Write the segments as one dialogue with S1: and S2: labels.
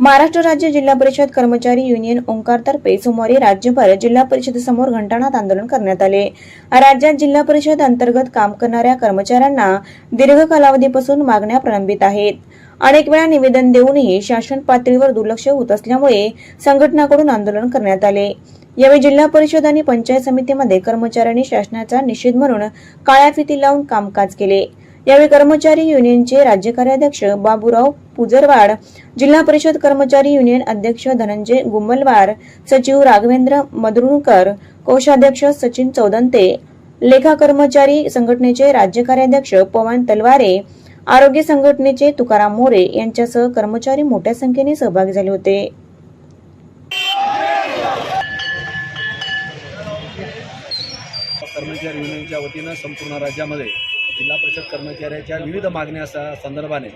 S1: महाराष्ट्र राज्य जिल्हा परिषद कर्मचारी युनियन ओंकारतर्फे सोमवारी राज्यभर जिल्हा परिषदेसमोर घंटानाद आंदोलन करण्यात आले. राज्यात जिल्हा परिषद अंतर्गत काम करणाऱ्या कर्मचाऱ्यांना दीर्घ कालावधीपासून मागण्या प्रलंबित आहेत. अनेक वेळा निवेदन देऊनही शासन पातळीवर दुर्लक्ष होत असल्यामुळे संघटनाकडून आंदोलन करण्यात आले. यावेळी जिल्हा परिषद आणि पंचायत समितीमध्ये कर्मचाऱ्यांनी शासनाचा निषेध म्हणून काळ्या फिती लावून कामकाज केले. यावेळी कर्मचारी युनियनचे राज्य कार्याध्यक्ष बाबूराव पुजरवाड जिल्हा परिषद कर्मचारी युनियन अध्यक्ष धनंजय गुंबलवार सचिव राघवेंद्र मदरुणकर कोषाध्यक्ष सचिन चौदंते लेखा कर्मचारी संघटनेचे राज्य कार्याध्यक्ष पवन तलवारे आरोग्य संघटनेचे तुकाराम मोरे यांच्यासह कर्मचारी मोठ्या संख्येने सहभागी झाले होते.
S2: कर्मचारी युनियनच्या वतीनं संपूर्ण राज्यामध्ये जिल्हा परिषद कर्मचाऱ्याच्या विविध मागण्या संदर्भाने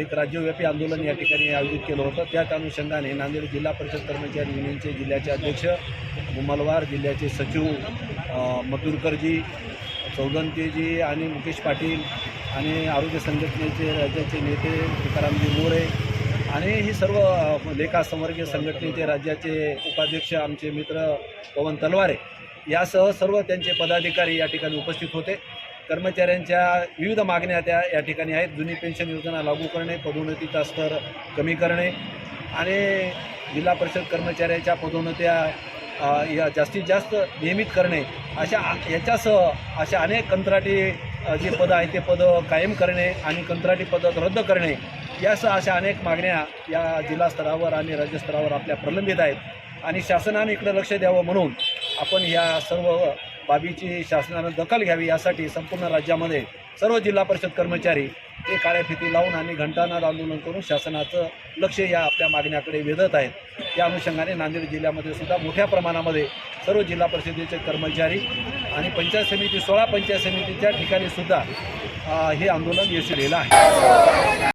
S2: एक राज्यव्यापी आंदोलन या ठिकाणी आयोजित केलं होतं. त्याच अनुषंगाने नांदेड जिल्हा परिषद कर्मचारी युनियनचे जिल्ह्याचे अध्यक्ष मुमलवार जिल्ह्याचे सचिव मधुरकरजी चौदंतेजी आणि मुकेश पाटील आणि आरोग्य संघटनेचे राज्याचे नेते तुकारामजी मोरे आणि ही सर्व लेखा संवर्गीय संघटनेचे राज्याचे उपाध्यक्ष आमचे मित्र पवन तलवारे यासह सर्व त्यांचे पदाधिकारी या ठिकाणी उपस्थित होते. कर्मचाऱ्यांच्या विविध मागण्या त्या या ठिकाणी आहेत. जुनी पेन्शन योजना लागू करणे पदोन्नतीचा स्तर कमी करणे आणि जिल्हा परिषद कर्मचाऱ्याच्या पदोन्नत्या या जास्तीत जास्त नियमित करणे अशा याच्यासह अशा अनेक कंत्राटी जे पदं आहेत ते पदं कायम करणे आणि कंत्राटी पदं रद्द करणे यासह अशा अनेक मागण्या या जिल्हा स्तरावर आणि राज्यस्तरावर आपल्या प्रलंबित आहेत. आणि शासनाने इकडं लक्ष द्यावं म्हणून आपण या सर्व बाबीची शासनानं दखल घ्यावी यासाठी संपूर्ण राज्यामध्ये सर्व जिल्हा परिषद कर्मचारी ते काळ्या फिती लावून आणि घंटानाद आंदोलन करून शासनाचं लक्ष या आपल्या मागण्याकडे वेधत आहेत. त्या अनुषंगाने नांदेड जिल्ह्यामध्ये सुद्धा मोठ्या प्रमाणामध्ये सर्व जिल्हा परिषदेचे कर्मचारी आणि पंचायत समिती सोळा पंचायत समितीच्या ठिकाणी सुद्धा हे आंदोलन यशस्वी आहे.